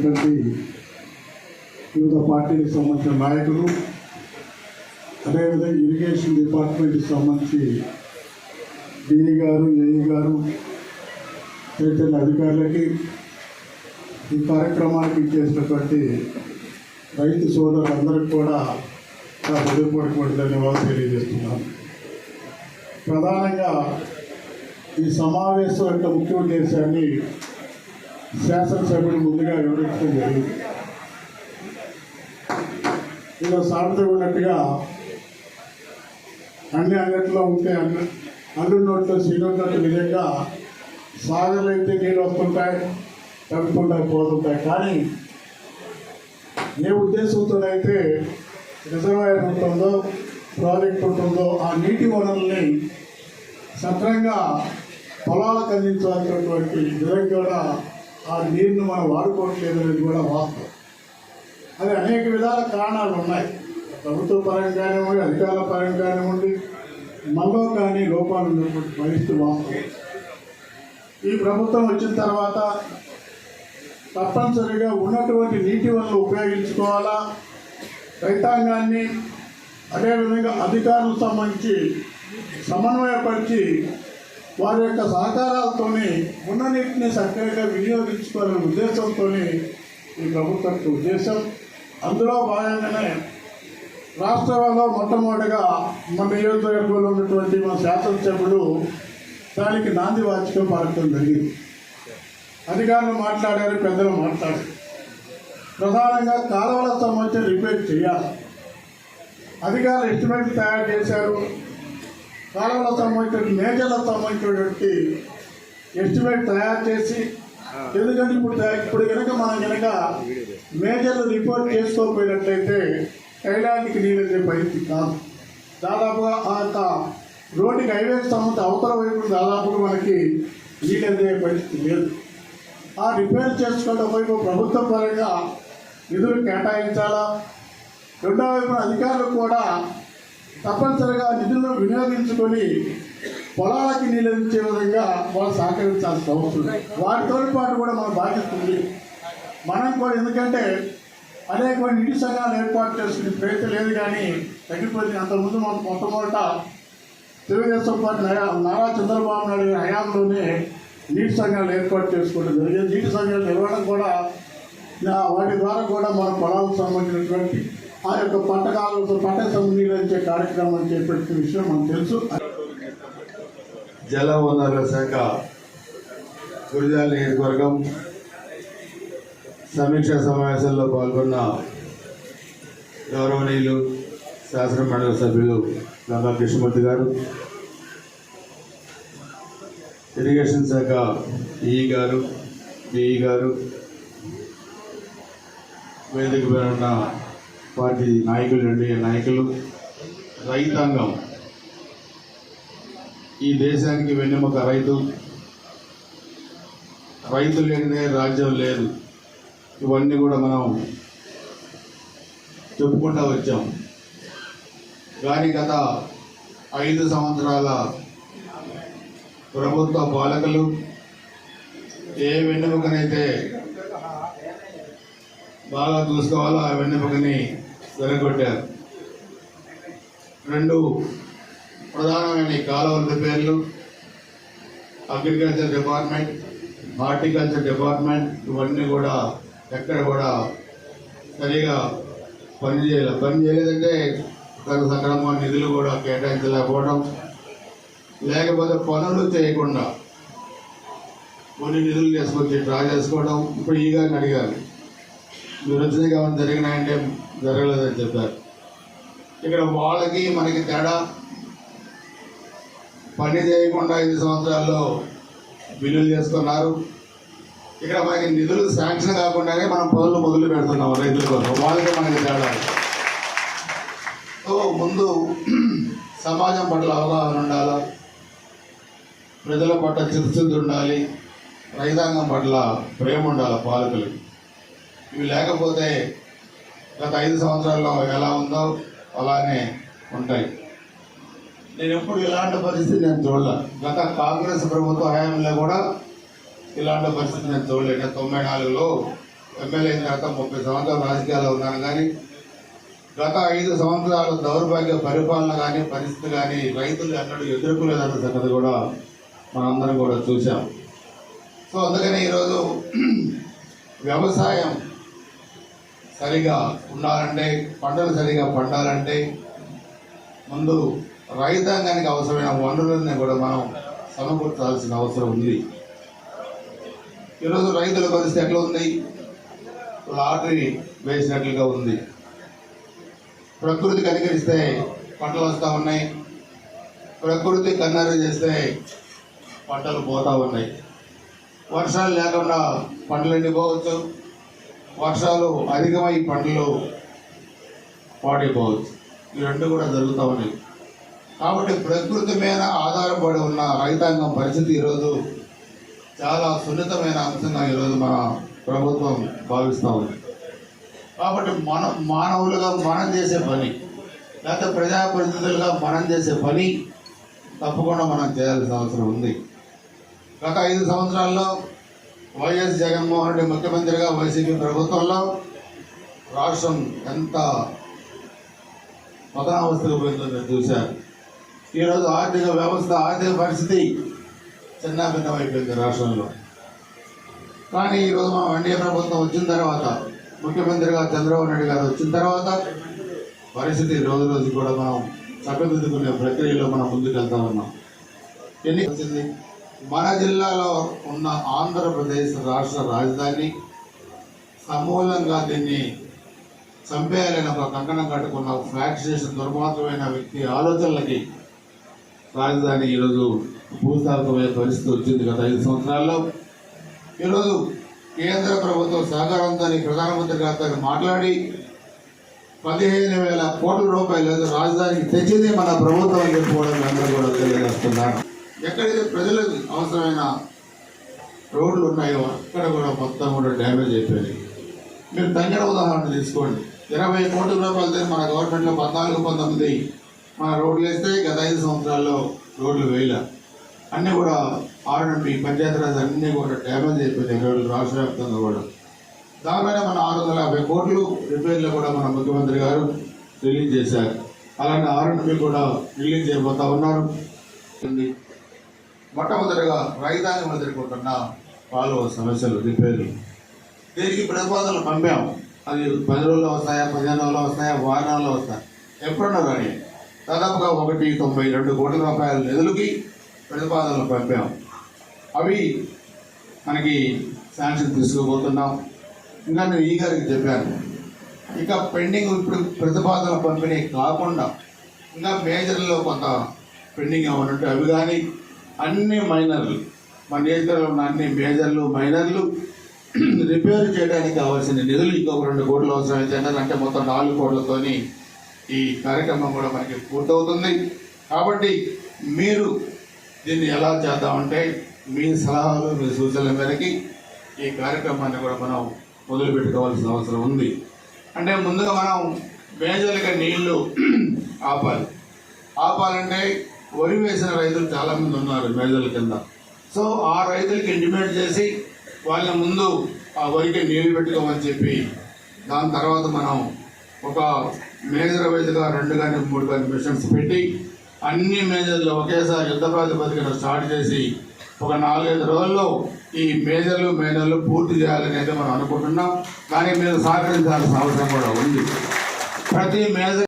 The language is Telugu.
వచ్చినటువంటి వివిధ పార్టీలకు సంబంధించిన నాయకులు అదేవిధంగా ఇరిగేషన్ డిపార్ట్మెంట్కి సంబంధించి డిఈ గారు ఏఈ గారు తదితర అధికారులకి ఈ కార్యక్రమానికి ఇచ్చేసినటువంటి రైతు సోదరులందరికీ కూడా నా హృదయపూర్వకమైన ధన్యవాదాలు తెలియజేస్తున్నాను. ప్రధానంగా ఈ సమావేశం యొక్క ముఖ్య ఉద్దేశాన్ని శాసనసభ్యుడు ముందుగా వివరించడం జరిగింది. ఇలా సామెత ఉన్నట్టుగా అన్ని అంగట్లో ఉంటే అన్ని అల్లు నోట్లో సీనోట్ల నిజంగా సాగర్లు అయితే నీళ్ళు వస్తుంటాయి తగ్గుతుంటాయి పోతుంటాయి. కానీ ఏ ఉద్దేశంతోనైతే రిజర్వాయర్ ఉంటుందో ప్రాజెక్ట్ ఉంటుందో ఆ నీటి వనరుల్ని సక్రంగా పొలాలకు అందించాల్సినటువంటి విధంగా కూడా ఆ నీరును మనం వాడుకోవట్లేదు అనేది కూడా వాస్తవం. అది అనేక విధాల కారణాలు ఉన్నాయి. ప్రభుత్వ పరంగానే ఉండి అధికారుల పరంగానే ఉండి మనలో కానీ లోపాలు ఉన్నటువంటి పరిస్థితి వాస్తవం. ఈ ప్రభుత్వం వచ్చిన తర్వాత తప్పనిసరిగా ఉన్నటువంటి నీటి వనరులు ఉపయోగించుకోవాలా? రైతాంగాన్ని అదేవిధంగా అధికారులకు సంబంధించి సమన్వయపరిచి వారి యొక్క సహకారాలతోనే ఉన్న నీటిని సక్రమంగా వినియోగించుకోవాలనే ఉద్దేశంతో ఈ ప్రభుత్వం ఉద్దేశం. అందులో భాగంగానే రాష్ట్రంలో మొట్టమొదటిగా మన నియోజకవర్గంలో ఉన్నటువంటి మన శాసనసభ్యులు దానికి నాంది వాచకం పలకడం జరిగింది. అధికారులు మాట్లాడారు పెద్దలు మాట్లాడారు. ప్రధానంగా కాలువల సంబంధించి రిపేర్ చేయాలి. అధికారులు ఎస్టిమేట్ తయారు చేశారు. కాలువలకు సంబంధించిన మేజర్లకు సంబంధించినటువంటి ఎస్టిమేట్ తయారు చేసి ఎందుకంటే ఇప్పుడు ఇప్పుడు కనుక మనం కనుక మేజర్లు రిపోర్ట్ చేసుకోకపోయినట్లయితే కైలానికి నీళ్ళు పరిస్థితి కాదు. దాదాపుగా ఆ యొక్క రోడ్డుకి హైవేకి సంబంధించి అవతల వైపు దాదాపుగా మనకి నీళ్ళు పరిస్థితి లేదు. ఆ రిపేర్ చేసుకోవడం వైపు ప్రభుత్వ పరంగా నిధులు కేటాయించాలా? రెండో వైపున అధికారులు కూడా తప్పనిసరిగా నిధులను వినియోగించుకొని పొలాలకి నీళ్ళు ఇచ్చే విధంగా వాళ్ళు సహకరించాల్సిన అవసరం వాటితో పాటు కూడా మన బాధ్యత ఉంది. మనం కూడా ఎందుకంటే అనేకమైన నీటి సంఘాలు ఏర్పాటు చేసుకునే ప్రయత్నం లేదు కానీ తగ్గిపోయింది. అంతకుముందు మనం మొట్టమొదట తెలుగుదేశం పార్టీ నయా- నారా చంద్రబాబు నాయుడు గారి హయాంలోనే నీటి సంఘాలు ఏర్పాటు చేసుకోవడం జరిగింది. నీటి సంఘాలు నిర్వహణ కూడా వాటి ద్వారా కూడా మన పొలాలకు సంబంధించినటువంటి ఆ యొక్క పట్టకాలతో పంట సంబంధించే కార్యక్రమం చేపట్టిన విషయం మనకు తెలుసు. జల వనరుల శాఖ గురిజాల నియోజకవర్గం సమీక్షా సమావేశంలో పాల్గొన్న గౌరవనీయులు శాసన మండలి సభ్యులు గంగా కృష్ణమూర్తి గారు ఇరిగేషన్ శాఖ ఈ గారు డిఈ గారు వేదిక మీద పార్టీ నాయకులు ఎన్డీఏ నాయకులు రైతాంగం. ఈ దేశానికి వెన్నెముక రైతు. రైతు లేనిదే రాజ్యం లేదు. ఇవన్నీ కూడా మనం చెప్పుకుంటూ వచ్చాం. కానీ గత ఐదు సంవత్సరాల ప్రభుత్వ పాలకులు ఏ వెన్నెముకనైతే బాగా చూసుకోవాలో? ఆ వెన్నెముకని వెనగొట్టారు రెండు ప్రధానమైన కాలువల పేర్లు అగ్రికల్చర్ డిపార్ట్మెంట్ హార్టికల్చర్ డిపార్ట్మెంట్ ఇవన్నీ కూడా ఎక్కడ కూడా సరిగా పని చేయలేదు పని చేయలేదంటే గత సక్రమంగా నిధులు కూడా కేటాయించలేకపోవడం. లేకపోతే పనులు చేయకుండా కొన్ని నిధులు తీసుకొచ్చి డ్రా చేసుకోవడం. ఇప్పుడు ఈ గారిని అడిగారు మీరు జరిగినాయంటే జరగలేదని చెప్పారు. ఇక్కడ వాళ్ళకి మనకి తేడా పని చేయకుండా ఐదు సంవత్సరాల్లో బిల్లులు చేసుకున్నారు. ఇక్కడ మనకి నిధులు శాంక్షన్ కాకుండానే మనం పనులు మొదలు పెడుతున్నాం రైతుల కోసం. వాళ్ళకి మనకి తేడా సో ముందు సమాజం పట్ల అవగాహన ఉండాలి? ప్రజల పట్ల చిత్తశుద్ధి ఉండాలి. రైతాంగం పట్ల ప్రేమ ఉండాలి పాలకులకి? ఇవి లేకపోతే గత ఐదు సంవత్సరాల్లో ఎలా ఉందో అలానే ఉంటాయి. నేను ఎప్పుడు ఇలాంటి పరిస్థితి నేను చూడలే. గత కాంగ్రెస్ ప్రభుత్వ హయాంలో కూడా ఇలాంటి పరిస్థితి నేను చూడలేదు తొంభై నాలుగులో ఎమ్మెల్యే అయిన తర్వాత ముప్పై సంవత్సరాలు రాజకీయాల్లో ఉన్నాను కానీ గత ఐదు సంవత్సరాలు దౌర్భాగ్య పరిపాలన కానీ పరిస్థితి కానీ రైతులు ఎన్నడూ ఎదుర్కోలేదన్న సంగతి కూడా మనందరం కూడా చూసాం సో అందుకని ఈరోజు వ్యవసాయం సరిగా ఉండాలంటే పంటలు సరిగా పండాలంటే ముందు రైతాంగానికి అవసరమైన వనరులని కూడా మనం సమకూర్చాల్సిన అవసరం ఉంది. ఈరోజు రైతుల పరిస్థితి ఎట్లా ఉంది? లాటరీ వేసినట్లుగా ఉంది. ప్రకృతి కనికరిస్తే పంటలు వస్తూ ఉన్నాయి. ప్రకృతి కన్నెర చేస్తే పంటలు పోతూ ఉన్నాయి. వర్షాలు లేకుండా పంటలు ఎండిపోవచ్చు వర్షాలు అధికమై పంటలు పాడైపోవచ్చు. ఈ రెండు కూడా జరుగుతూ ఉన్నాయి. కాబట్టి ప్రకృతి మీద ఆధారపడి ఉన్న రైతాంగం పరిస్థితి ఈరోజు చాలా సున్నితమైన అంశంగా ఈరోజు మన ప్రభుత్వం భావిస్తూ ఉంది. కాబట్టి మన మానవులుగా మనం చేసే పని లేకపోతే ప్రజాప్రతినిధులుగా మనం చేసే పని తప్పకుండా మనం చేయాల్సిన అవసరం ఉంది. గత ఐదు సంవత్సరాల్లో వైఎస్ జగన్మోహన్ రెడ్డి ముఖ్యమంత్రిగా వైసీపీ ప్రభుత్వంలో రాష్ట్రం ఎంత పతనావస్థకు పోయిందో మీరు చూశారు. ఈరోజు ఆర్థిక వ్యవస్థ ఆర్థిక పరిస్థితి చిన్నాభిన్నమైపోయింది రాష్ట్రంలో. కానీ ఈరోజు మనం ఎన్డీఏ ప్రభుత్వం వచ్చిన తర్వాత ముఖ్యమంత్రిగా చంద్రబాబు నాయుడు గారు వచ్చిన తర్వాత పరిస్థితి రోజు రోజు కూడా మనం చక్కదిద్దుకునే ప్రక్రియలో మనం ముందుకెళ్తా ఉన్నాం. ఎన్ని వచ్చింది మన జిల్లాలో ఉన్న ఆంధ్రప్రదేశ్ రాష్ట్ర రాజధాని సమూలంగా దీన్ని చంపేయాలని ఒక కంకణం కట్టుకున్న ఫ్యాక్షన్ దుర్మార్గమైన వ్యక్తి ఆలోచనలకి రాజధాని ఈరోజు భూస్థాపితమయ్యే పరిస్థితి వచ్చింది గత ఐదు సంవత్సరాల్లో. ఈరోజు కేంద్ర ప్రభుత్వం సహకారంతో ప్రధానమంత్రి గారితో మాట్లాడి పదిహేను వేల కోట్ల రూపాయలు రాజధానికి తెచ్చింది మన ప్రభుత్వం చెప్పుకోవడం అందరూ కూడా తెలియజేస్తున్నాను ఎక్కడైతే ప్రజలకు అవసరమైన రోడ్లు ఉన్నాయో అక్కడ కూడా మొత్తం కూడా డ్యామేజ్ అయిపోయాయి మీరు తంగడ ఉదాహరణ తీసుకోండి. ఇరవై కోట్ల రూపాయలతో మన గవర్నమెంట్లో పద్నాలుగు పంతొమ్మిది మన రోడ్లు వేస్తే గత ఐదు సంవత్సరాల్లో రోడ్లు వేయలే. అన్నీ కూడా ఆర్ఎండ్బి పంచాయతీరాజ్ అన్నీ కూడా డ్యామేజ్ అయిపోయినాయి రోడ్లు రాష్ట్ర వ్యాప్తంగా కూడా. దానిపైన మన ఆరు వందల యాభై కోట్లు రిపేర్లు కూడా మన ముఖ్యమంత్రి గారు రిలీజ్ చేశారు. అలాంటి ఆర్ఎండ్బి కూడా రిలీజ్ చేయబోతా ఉన్నారు. మొట్టమొదటిగా రైతాంగం ఎదుర్కొంటున్న వాళ్ళు సమస్యలు రిపేర్లు. దీనికి ప్రతిపాదనలు పంపాం అది పది రోజుల్లో వస్తాయా పదిహేను రోజుల్లో వస్తాయా వారాల్లో వస్తాయి? ఎప్పుడన్నా కానీ దాదాపుగా ఒకటి తొంభై రెండు కోట్ల రూపాయల నిధులకి ప్రతిపాదనలు పంపాం అవి మనకి శాంక్షన్ తీసుకోబోతున్నాం. ఇంకా నేను ఈ గారికి చెప్పాను. ఇంకా పెండింగ్ ఇప్పుడు ప్రతిపాదన పంపిణీ కాకుండా ఇంకా మేజర్లో కొంత పెండింగ్ ఏమైనా అవి కానీ అన్ని మైనర్లు. మన నియోజకవర్గంలో ఉన్న అన్ని మేజర్లు మైనర్లు రిపేర్ చేయడానికి కావాల్సిన నిధులు ఇంకొక రెండు కోట్లు అవసరమైతే అంటే మొత్తం నాలుగు కోట్లతోని ఈ కార్యక్రమం కూడా మనకి పూర్తవుతుంది. కాబట్టి మీరు దీన్ని ఎలా చేద్దామంటే మీ సలహాలు మీ సూచనల మేరకి ఈ కార్యక్రమాన్ని కూడా మనం మొదలు పెట్టుకోవాల్సిన అవసరం ఉంది. అంటే ముందుగా మనం మేజర్గా నీళ్ళు ఆపాలి. ఆపాలంటే వరి వేసిన రైతులు చాలామంది ఉన్నారు మేజర్ల కింద. సో ఆ రైతులకి ఇంటిమేట్ చేసి వాళ్ళ ముందు ఆ వరికి నీళ్ళు పెట్టుకోమని చెప్పి దాని తర్వాత మనం ఒక మేజర్ వైజ్గా రెండు కానీ మూడు కానీ మిషన్స్ పెట్టి అన్ని మేజర్లు ఒకేసారి యుద్ధ ప్రాతిపదికన స్టార్ట్ చేసి ఒక నాలుగైదు రోజుల్లో ఈ మేజర్లు మేజర్లు పూర్తి చేయాలని అయితే మనం అనుకుంటున్నాం. కానీ మీరు సహకరించాల్సిన అవసరం కూడా ఉంది. ప్రతి మేజర్